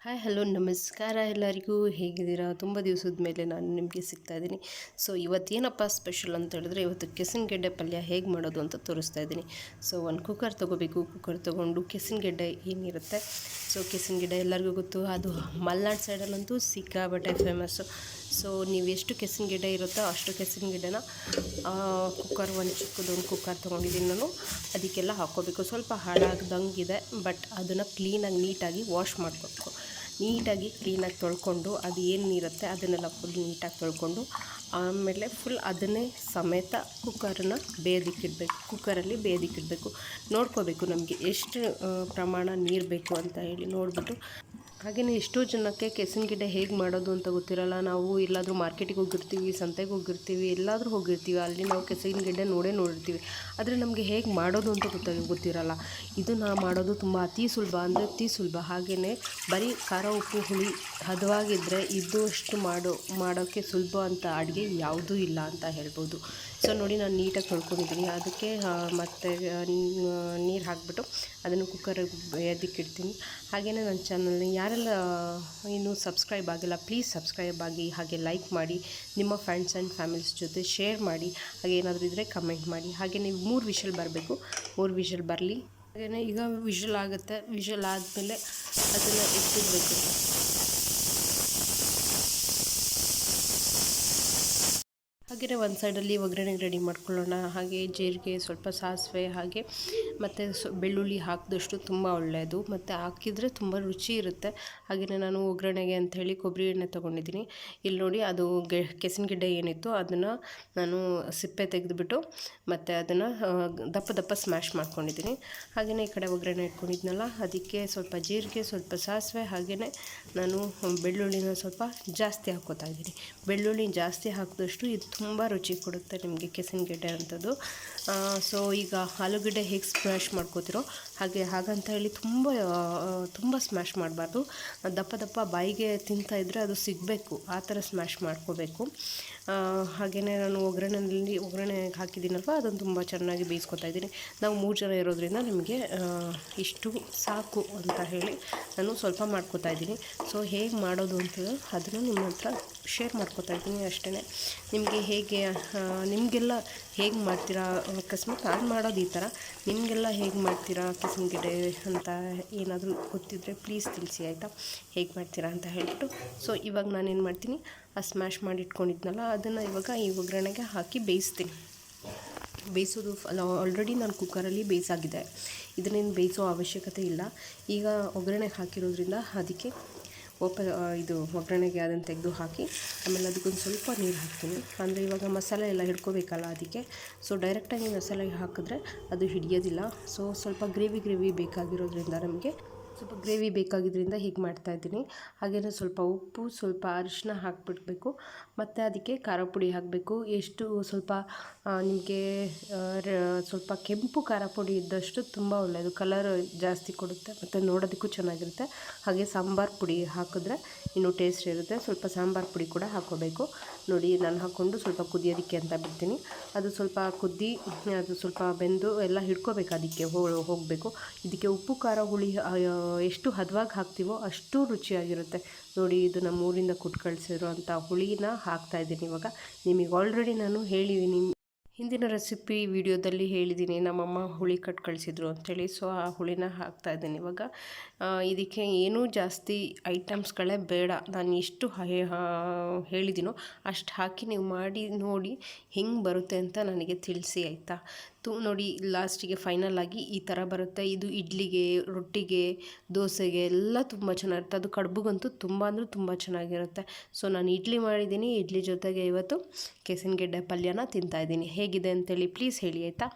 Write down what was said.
Hi, hello, ನಮಸ್ಕಾರ ಎಲ್ಲರಿಗೂ. ಹೇಗಿದ್ದೀರಾ? ತುಂಬ ದಿವಸದ ಮೇಲೆ ನಾನು ನಿಮಗೆ ಸಿಗ್ತಾ ಇದ್ದೀನಿ. ಸೊ ಇವತ್ತೇನಪ್ಪ ಸ್ಪೆಷಲ್ ಅಂತ ಹೇಳಿದ್ರೆ, ಇವತ್ತು ಕೆಸಿನ ಗೆಡ್ಡೆ ಪಲ್ಯ ಹೇಗೆ ಮಾಡೋದು ಅಂತ ತೋರಿಸ್ತಾ ಇದ್ದೀನಿ. ಸೊ, ಒಂದು ಕುಕ್ಕರ್ ತೊಗೋಬೇಕು. ಕುಕ್ಕರ್ ತೊಗೊಂಡು ಕೆಸಿನ ಗೆಡ್ಡೆ ಏನಿರುತ್ತೆ? ಸೊ ಕೆಸಿನ ಗಿಡ ಎಲ್ಲರಿಗೂ ಗೊತ್ತು. ಅದು ಮಲೆನಾಡು ಸೈಡಲ್ಲಂತೂ ಸಿಕ್ಕಾಬಟ್ಟೆ ಫೇಮಸ್ಸು ಸೊ ನೀವು ಎಷ್ಟು ಕೆಸಿನ ಗಿಡ ಇರುತ್ತೋ ಅಷ್ಟು ಕೆಸಿನ ಗಿಡನ ಕುಕ್ಕರ್ ಒಂದು ಚಿಕ್ಕದೊಂದು ಕುಕ್ಕರ್ ತೊಗೊಂಡಿದ್ದೀನಿ ನಾನು. ಅದಕ್ಕೆಲ್ಲ ಹಾಕ್ಕೋಬೇಕು. ಸ್ವಲ್ಪ ಹಾಳಾಗ್ದಂಗೆ ಇದೆ ಬಟ್ ಅದನ್ನು ಕ್ಲೀನಾಗಿ ನೀಟಾಗಿ ವಾಶ್ ಮಾಡ್ಕೋಬೇಕು. ನೀಟಾಗಿ ಕ್ಲೀನಾಗಿ ತೊಳ್ಕೊಂಡು ಅದು ಏನು ನೀರುತ್ತೆ ಅದನ್ನೆಲ್ಲ ಫುಲ್ ನೀಟಾಗಿ ತೊಳ್ಕೊಂಡು ಆಮೇಲೆ ಫುಲ್ ಅದನ್ನೇ ಸಮೇತ ಕುಕ್ಕರನ್ನ ಬೇಯೋದಕ್ಕಿಡಬೇಕು ಕುಕ್ಕರಲ್ಲಿ ಬೇಯೋದಕ್ಕಿಡಬೇಕು ನೋಡ್ಕೋಬೇಕು ನಮಗೆ ಎಷ್ಟು ಪ್ರಮಾಣ ನೀರು ಬೇಕು ಅಂತ ಹೇಳಿ ನೋಡಿಬಿಟ್ಟು ಹಾಗೆಯೇ ಎಷ್ಟೋ ಜನಕ್ಕೆ ಕೆಸಿನ ಗಿಡ ಹೇಗೆ ಮಾಡೋದು ಅಂತ ಗೊತ್ತಿರಲ್ಲ. ನಾವು ಎಲ್ಲಾದರೂ ಮಾರ್ಕೆಟಿಗೆ ಹೋಗಿರ್ತೀವಿ, ಸಂತೆಗೆ ಹೋಗಿರ್ತೀವಿ, ಎಲ್ಲಾದರೂ ಹೋಗಿರ್ತೀವಿ. ಅಲ್ಲಿ ನಾವು ಕೆಸಿನ ಗಿಡ ನೋಡೇ ನೋಡಿರ್ತೀವಿ. ಆದರೆ ನಮಗೆ ಹೇಗೆ ಮಾಡೋದು ಅಂತ ಗೊತ್ತಾಗಿ ಗೊತ್ತಿರಲ್ಲ. ಇದು ನಾ ಮಾಡೋದು ತುಂಬ ಅತಿ ಸುಲಭ ಅಂದರೆ ಅತಿ ಸುಲಭ. ಹಾಗೆಯೇ ಬರೀ ಖಾರ, ಉಪ್ಪು, ಹುಳಿ ಹದವಾಗಿದ್ದರೆ ಇದು ಮಾಡೋ ಮಾಡೋಕ್ಕೆ ಸುಲಭ ಅಂತ ಅಡುಗೆ ಯಾವುದೂ ಇಲ್ಲ ಅಂತ ಹೇಳ್ಬೋದು. ಸೊ ನೋಡಿ ನಾನು ನೀಟಾಗಿ ತೊಳ್ಕೊಂಡಿದ್ದೀನಿ. ಅದಕ್ಕೆ ಮತ್ತು ನೀರು ಹಾಕಿಬಿಟ್ಟು ಅದನ್ನು ಕುಕ್ಕರಿಗೆ ಎದಕ್ಕಿಡ್ತೀನಿ ಹಾಗೆಯೇ ನನ್ನ ಚಾನಲ್ ಇನ್ನೂ ಸಬ್ಸ್ಕ್ರೈಬ್ ಆಗಿಲ್ಲ, ಪ್ಲೀಸ್ ಸಬ್ಸ್ಕ್ರೈಬ್ ಆಗಿ, ಹಾಗೆ ಲೈಕ್ ಮಾಡಿ, ನಿಮ್ಮ ಫ್ರೆಂಡ್ಸ್ ಆ್ಯಂಡ್ ಫ್ಯಾಮಿಲೀಸ್ ಜೊತೆ ಶೇರ್ ಮಾಡಿ, ಹಾಗೆ ಏನಾದರೂ ಇದ್ದರೆ ಕಮೆಂಟ್ ಮಾಡಿ. ಹಾಗೆ ನೀವು ಮೂರು ವಿಷಲ್ ಬರಬೇಕು, ಮೂರು ವಿಷಲ್ ಬರಲಿ. ಹಾಗೆಯೇ ಈಗ ವಿಷಲ್ ಆಗುತ್ತೆ, ವಿಷಲ್ ಆದಮೇಲೆ ಅದನ್ನು ಎತ್ತಿಡಬೇಕು ಹಾಗೆಯೇ ಒಂದು ಸೈಡಲ್ಲಿ ಒಗ್ಗರಣೆಗೆ ರೆಡಿ ಮಾಡ್ಕೊಳ್ಳೋಣ. ಹಾಗೆ ಜೀರಿಗೆ, ಸ್ವಲ್ಪ ಸಾಸಿವೆ, ಹಾಗೆ ಮತ್ತು ಬೆಳ್ಳುಳ್ಳಿ ಹಾಕಿದಷ್ಟು ತುಂಬ ಒಳ್ಳೆಯದು. ಮತ್ತು ಹಾಕಿದರೆ ತುಂಬ ರುಚಿ ಇರುತ್ತೆ. ಹಾಗೆಯೇ ನಾನು ಒಗ್ಗರಣೆಗೆ ಅಂಥೇಳಿ ಕೊಬ್ಬರಿ ಎಣ್ಣೆ ತೊಗೊಂಡಿದ್ದೀನಿ. ಇಲ್ಲಿ ನೋಡಿ ಅದು ಗೆ ಕೆಸಿನ ಗಿಡ್ಡೆ ಏನಿತ್ತು ಅದನ್ನು ನಾನು ಸಿಪ್ಪೆ ತೆಗೆದುಬಿಟ್ಟು ಮತ್ತು ಅದನ್ನು ದಪ್ಪ ದಪ್ಪ ಸ್ಮ್ಯಾಶ್ ಮಾಡ್ಕೊಂಡಿದ್ದೀನಿ. ಹಾಗೆಯೇ ಈ ಕಡೆ ಒಗ್ಗರಣೆ ಇಟ್ಕೊಂಡಿದ್ನಲ್ಲ, ಅದಕ್ಕೆ ಸ್ವಲ್ಪ ಜೀರಿಗೆ, ಸ್ವಲ್ಪ ಸಾಸಿವೆ ಹಾಗೆಯೇ ನಾನು ಬೆಳ್ಳುಳ್ಳಿನ ಸ್ವಲ್ಪ ಜಾಸ್ತಿ ಹಾಕೋತಾ ಇದ್ದೀನಿ. ಬೆಳ್ಳುಳ್ಳಿ ಜಾಸ್ತಿ ಹಾಕಿದಷ್ಟು ಇದು ತುಂಬ ರುಚಿ ಕೊಡುತ್ತೆ ನಿಮಗೆ ಕೆಸಿನ ಗೆಡ್ಡೆ ಅಂಥದ್ದು ಸೊ ಈಗ ಆಲೂಗಡ್ಡೆ ಹೇಗೆ ಸ್ಮ್ಯಾಶ್ ಮಾಡ್ಕೋತಿರೋ ಹಾಗೆ ಹಾಗಂತ ಹೇಳಿ ತುಂಬ ತುಂಬ ಸ್ಮ್ಯಾಶ್ ಮಾಡಬಾರ್ದು. ದಪ್ಪ ದಪ್ಪ ಬಾಯಿಗೆ ತಿಂತಾಯಿದ್ರೆ ಅದು ಸಿಗಬೇಕು, ಆ ಥರ ಸ್ಮ್ಯಾಶ್ ಮಾಡ್ಕೋಬೇಕು. ಹಾಗೆಯೇ ನಾನು ಒಗ್ಗರಣೆಯಲ್ಲಿ ಒಗ್ಗರಣೆ ಹಾಕಿದ್ದೀನಲ್ವ, ಅದನ್ನು ತುಂಬ ಚೆನ್ನಾಗಿ ಬೇಯಿಸ್ಕೊತಾ ಇದ್ದೀನಿ. ನಾವು ಮೂರು ಜನ ಇರೋದ್ರಿಂದ ನಿಮಗೆ ಇಷ್ಟು ಸಾಕು ಅಂತ ಹೇಳಿ ನಾನು ಸ್ವಲ್ಪ ಮಾಡ್ಕೋತಾ ಇದ್ದೀನಿ. ಸೊ ಹೇಗೆ ಮಾಡೋದು ಅಂತ ಅದನ್ನು ನಿಮ್ಮ ಹತ್ರ ಶೇರ್ ಮಾಡ್ಕೋತಾ ಇದ್ದೀನಿ ಅಷ್ಟೇ ನಿಮಗೆ ಹೇಗೆ ನಿಮಗೆಲ್ಲ ಹೇಗೆ ಮಾಡ್ತೀರಾ, ಅಕಸ್ಮಾತ್ ನಾನು ಮಾಡೋದು ಈ ಥರ. ನಿಮಗೆಲ್ಲ ಹೇಗೆ ಮಾಡ್ತೀರಾ ಕಿಸಿನ ಗಿಡ ಅಂತ ಏನಾದರೂ ಗೊತ್ತಿದ್ದರೆ ಪ್ಲೀಸ್ ತಿಳಿಸಿ, ಆಯಿತಾ? ಹೇಗೆ ಮಾಡ್ತೀರಾ ಅಂತ ಹೇಳ್ಬಿಟ್ಟು. ಸೊ ಇವಾಗ ನಾನೇನು ಮಾಡ್ತೀನಿ? ಆ ಸ್ಮ್ಯಾಶ್ ಮಾಡಿ ಇಟ್ಕೊಂಡಿದ್ನಲ್ಲ ಅದನ್ನು ಇವಾಗ ಈ ಒಗ್ಗರಣೆಗೆ ಹಾಕಿ ಬೇಯಿಸ್ತೀನಿ. ಬೇಯಿಸೋದು ಆಲ್ರೆಡಿ ನಾನು ಕುಕ್ಕರಲ್ಲಿ ಬೇಯಿಸಾಗಿದೆ. ಇದನ್ನೇನು ಬೇಯಿಸೋ ಅವಶ್ಯಕತೆ ಇಲ್ಲ. ಈಗ ಒಗ್ಗರಣೆಗೆ ಹಾಕಿರೋದ್ರಿಂದ ಅದಕ್ಕೆ ಓಪ ಇದು ಒಗ್ಗರಣೆಗೆ ಅದನ್ನು ತೆಗೆದು ಹಾಕಿ, ಆಮೇಲೆ ಅದಕ್ಕೊಂದು ಸ್ವಲ್ಪ ನೀರು ಹಾಕ್ತೀನಿ. ಅಂದರೆ ಇವಾಗ ಮಸಾಲೆ ಎಲ್ಲ ಹಿಡ್ಕೋಬೇಕಲ್ಲ ಅದಕ್ಕೆ. ಸೊ ಡೈರೆಕ್ಟಾಗಿ ಮಸಾಲೆ ಹಾಕಿದ್ರೆ ಅದು ಹಿಡಿಯೋದಿಲ್ಲ. ಸೊ ಸ್ವಲ್ಪ ಗ್ರೇವಿ ಗ್ರೇವಿ ಬೇಕಾಗಿರೋದ್ರಿಂದ ನಮಗೆ ಸ್ವಲ್ಪ ಗ್ರೇವಿ ಬೇಕಾಗಿದ್ದರಿಂದ ಹೀಗೆ ಮಾಡ್ತಾಯಿದ್ದೀನಿ ಹಾಗೆಯೇ ಸ್ವಲ್ಪ ಉಪ್ಪು, ಸ್ವಲ್ಪ ಅರಿಶಿನ ಹಾಕಿಬಿಡ್ಬೇಕು. ಮತ್ತು ಅದಕ್ಕೆ ಖಾರ ಪುಡಿ ಹಾಕಬೇಕು. ಎಷ್ಟು ಸ್ವಲ್ಪ ನಿಮಗೆ ಸ್ವಲ್ಪ ಕೆಂಪು ಖಾರ ಪುಡಿ ಇದ್ದಷ್ಟು ತುಂಬ ಒಳ್ಳೆಯದು ಕಲರ್ ಜಾಸ್ತಿ ಕೊಡುತ್ತೆ, ಮತ್ತು ನೋಡೋದಕ್ಕೂ ಚೆನ್ನಾಗಿರುತ್ತೆ. ಹಾಗೆ ಸಾಂಬಾರು ಪುಡಿ ಹಾಕಿದ್ರೆ ಇನ್ನೂ ಟೇಸ್ಟ್ ಇರುತ್ತೆ. ಸ್ವಲ್ಪ ಸಾಂಬಾರು ಪುಡಿ ಕೂಡ ಹಾಕ್ಕೋಬೇಕು. ನೋಡಿ ನಾನು ಹಾಕ್ಕೊಂಡು ಸ್ವಲ್ಪ ಕುದಿಯೋದಕ್ಕೆ ಅಂತ ಬಿಡ್ತೀನಿ. ಅದು ಸ್ವಲ್ಪ ಕುದ್ದಿ, ಅದು ಸ್ವಲ್ಪ ಬೆಂದು ಎಲ್ಲ ಹಿಡ್ಕೋಬೇಕು ಅದಕ್ಕೆ ಹೋಗಬೇಕು. ಇದಕ್ಕೆ ಉಪ್ಪು, ಖಾರ, ಹುಳಿ ಎಷ್ಟು ಹದವಾಗಿ ಹಾಕ್ತೀವೋ ಅಷ್ಟು ರುಚಿಯಾಗಿರುತ್ತೆ. ನೋಡಿ ಇದು ನಮ್ಮ ಊರಿಂದ ಕೊಟ್ಟು ಅಂಥ ಹುಳಿನ ಹಾಕ್ತಾಯಿದ್ದೀನಿ ಇವಾಗ. ನಿಮಗೆ ಆಲ್ರೆಡಿ ನಾನು ಹೇಳಿದ್ದೀನಿ. ಹಿಂದಿನ ರೆಸಿಪಿ ವಿಡಿಯೋದಲ್ಲಿ ಹೇಳಿದ್ದೀನಿ, ನಮ್ಮಮ್ಮ ಹುಳಿ ಕಟ್ ಕಳಿಸಿದ್ರು ಅಂಥೇಳಿ ಸೊ ಆ ಹುಳಿನ ಹಾಕ್ತಾಯಿದ್ದೀನಿ ಇವಾಗ. ಇದಕ್ಕೆ ಏನೂ ಜಾಸ್ತಿ ಐಟಮ್ಸ್ಗಳೇ ಬೇಡ. ನಾನು ಎಷ್ಟು ಹೇಳಿದ್ದೀನೋ ಅಷ್ಟು ಹಾಕಿ ನೀವು ಮಾಡಿ, ನೋಡಿ ಹೆಂಗೆ ಬರುತ್ತೆ ಅಂತ ನನಗೆ ತಿಳಿಸಿ, ಆಯಿತಾ? ತು, ನೋಡಿ, ಲಾಸ್ಟಿಗೆ ಫೈನಲ್ ಆಗಿ ಈ ಥರ ಬರುತ್ತೆ. ಇದು ಇಡ್ಲಿಗೆ, ರೊಟ್ಟಿಗೆ, ದೋಸೆಗೆ ಎಲ್ಲ ತುಂಬ ಚೆನ್ನಾಗಿರುತ್ತೆ. ಅದು ಕಡುಬುಗಂತೂ ತುಂಬ ಅಂದರೆ ತುಂಬ ಚೆನ್ನಾಗಿರುತ್ತೆ. ಸೊ ನಾನು ಇಡ್ಲಿ ಮಾಡಿದ್ದೀನಿ. ಇಡ್ಲಿ ಜೊತೆಗೆ ಇವತ್ತು ಕೆಸಿನ ಗೆಡ್ಡೆ ಪಲ್ಯನ ತಿಂತಾಯಿದ್ದೀನಿ ಹೇಗಿದೆ ಅಂತೇಳಿ ಪ್ಲೀಸ್ ಹೇಳಿ ಆಯಿತಾ?